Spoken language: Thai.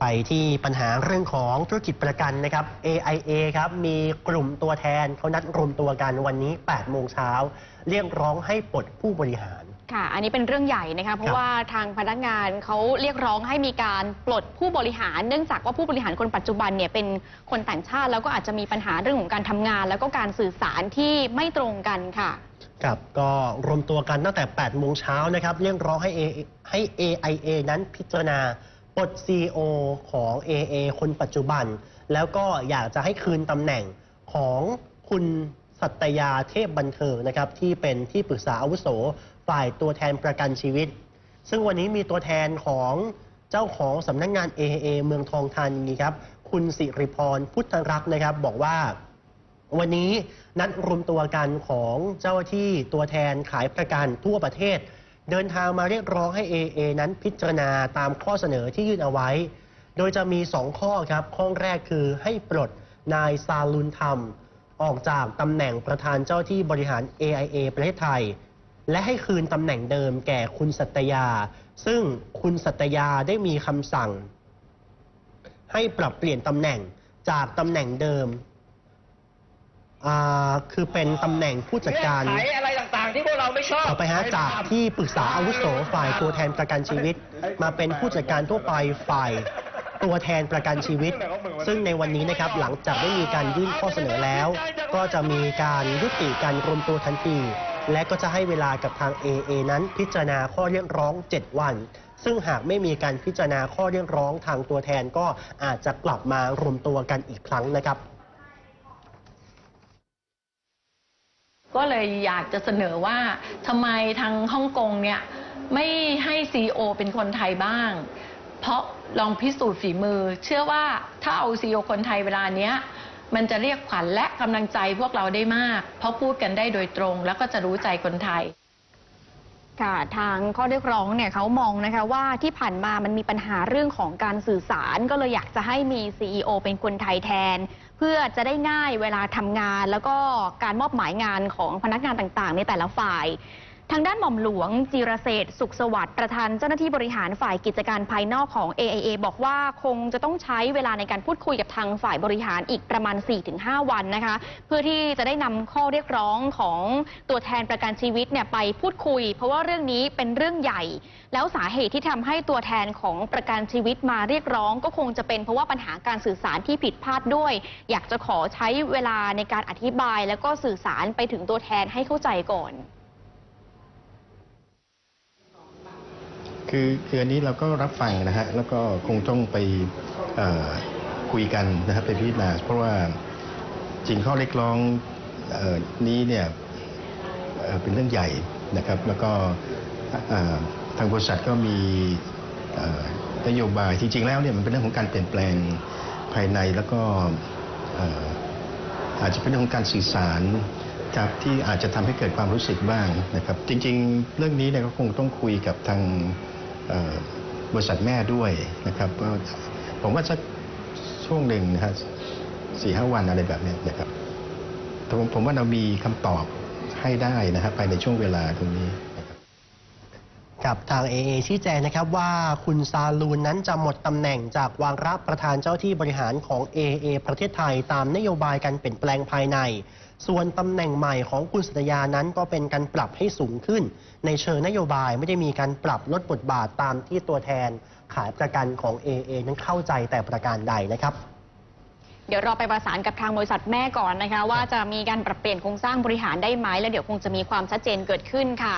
ไปที่ปัญหาเรื่องของธุรกิจประกันนะครับ AIA ครับมีกลุ่มตัวแทนเขานัดรวมตัวกันวันนี้ 8 โมงเช้า เรียกร้องให้ปลดผู้บริหาร ค่ะ อันนี้เป็นเรื่องใหญ่นะคะ เพครัราะบว่าทางพนักงานเขาเรียกร้องให้มีการปลดผู้บริหาร เนื่องจากว่าผู้บริหารคนปัจจุบันเนี่ยเป็นคนต่างชาติแล้วก็อาจจะมีปัญหาเรื่องของการทำงาน แล้วก็การสื่อสารที่ไม่ตรงกันค่ะครับก็รวมตัวกันตั้งแต่ 8 โมงเช้านะครับ เรียกร้องให้ A ให้ AIA นั้นพิจารณา ปลด CEO ของ AA คนปัจจุบัน แล้วก็อยากจะให้คืนตำแหน่งของคุณสัตยาเทพบันเทิงนะครับ ที่เป็นที่ปรึกษาอาวุโสฝ่ายตัวแทนประกันชีวิต ซึ่งวันนี้มีตัวแทนของเจ้าของสำนักงาน AA เมืองทองธานีครับ คุณสิริพรพุทธรักษ์นะครับ บอกว่า วันนี้นัดรวมตัวกันของเจ้าที่ตัวแทนขายประกันทั่วประเทศ เดินทางมาเรียกร้องให้ AA นั้นพิจารณาตามข้อเสนอที่ยื่นเอาไว้ โดยจะมี 2 ข้อครับ ข้อแรกคือให้ปลดนายซาลุนธรรม ออกจากตำแหน่งประธานเจ้าที่บริหาร AIA ประเทศไทย และให้คืนตำแหน่งเดิมแก่คุณสัตยา ซึ่งคุณสัตยาได้มีคำสั่ง ให้ปรับเปลี่ยนตำแหน่งจากตำแหน่งเดิมอ่าคือเป็นตำแหน่งผู้จัดการอนไข อะไรต่างๆที่พวกเราไม่ชอบต่อไปฮะจากที่ปรึกษาอาวุโสฝ่ายตัวแทนประกันชีวิต มาเป็นผู้จัดการทั่วไปฝ่ายตัวแทนประกันชีวิต ซึ่งในวันนี้นะครับหลังจากได้มีการยื่นข้อเสนอแล้ว ก็จะมีการยุติการรวมตัวทันที และก็จะให้เวลากับทาง AA นั้นพิจารณาข้อเรียกร้อง 7 วัน ซึ่งหากไม่มีการพิจารณาข้อเรียกร้องทางตัวแทนก็อาจจะกลับมารวมตัวกันอีกครั้งนะครับ ก็เลยอยากจะเสนอว่าทำไมทางฮ่องกงเนี่ยไม่ให้ซีอเป็นคนไทยบ้าง เพราะลองพิสูจน์ฝีมือ เชื่อว่าถ้าเอาซีอคนไทยเวลาเนี้ยมันจะเรียกขวัญและกำลังใจพวกเราได้มาก เพราะพูดกันได้โดยตรง แล้วก็จะรู้ใจคนไทย ค่ะทางข้อเรียกร้องเนี่ยเขามองนะคะว่าที่ผ่านมามันมีปัญหาเรื่องของการสื่อสาร ก็เลยอยากจะให้มี CEO เป็นคนไทยแทน เพื่อจะได้ง่ายเวลาทำงาน แล้วก็การมอบหมายงานของพนักงานต่างๆ ในแต่ละฝ่าย ทางด้านหม่อมหลวงจีรเศรษฐสุขสวัสดิ์ประธานเจ้าหน้าที่บริหารฝ่ายกิจการภายนอกของ AIA บอกว่าคงจะต้องใช้เวลาในการพูดคุยกับทางฝ่ายบริหารอีกประมาณ 4-5 วันนะคะ เพื่อที่จะได้นำข้อเรียกร้องของตัวแทนประกันชีวิตเนี่ยไปพูดคุย เพราะว่าเรื่องนี้เป็นเรื่องใหญ่ แล้วสาเหตุที่ทำให้ตัวแทนของประกันชีวิตมาเรียกร้อง ก็คงจะเป็นเพราะว่าปัญหาการสื่อสารที่ผิดพลาดด้วย อยากจะขอใช้เวลาในการอธิบาย แล้วก็สื่อสารไปถึงตัวแทนให้เข้าใจก่อน คือคืออันนี้เราก็รับฟังนะฮะแล้วก็คงต้องไปคุยกันนะครับไปพิจารณาเพราะว่าจริงข้อเรียกร้องอนี้เนี่ยเป็นเรื่องใหญ่นะครับ แล้วก็ทางบริษัทก็มีนโยบายจริงๆแล้วเนี่ยมันเป็นเรื่องของการเปลี่ยนแปลงภายในแล้วก็อาจจะเป็นเรื่องของการสื่อสารครับที่อาจจะทำให้เกิดความรู้สึกบ้างนะครับ จริง ๆ เรื่องนี้เนี่ยก็คงต้องคุยกับทาง บริษัทแม่ด้วยนะครับผมว่าสักช่วงหนึ่งนะฮะสี่ห้าวันอะไรแบบนี้นะครับแต่ผมผมว่าเรามีคำตอบให้ได้นะครับภายในช่วงเวลาตรงนี้กับทาง AA ชี้แจงนะครับว่าคุณซาลูนนั้นจะหมดตำแหน่งจากวางรับประธานเจ้าที่บริหารของ AA ประเทศไทยตามนโยบายการเปลี่ยนแปลงภายใน ส่วนตำแหน่งใหม่ของคุณสัตยานั้นก็เป็นการปรับให้สูงขึ้น ในเชิงนโยบายไม่ได้มีการปรับลดบทบาทตามที่ตัวแทนขายประกันของ AA นั้นเข้าใจแต่ประการใดนะครับเดี๋ยวรอไปประสานกับทางบริษัทแม่ก่อนนะคะ ว่าจะมีการปรับเปลี่ยนโครงสร้างบริหารได้ไหมแล้วเดี๋ยวคงจะมีความชัดเจนเกิดขึ้นค่ะ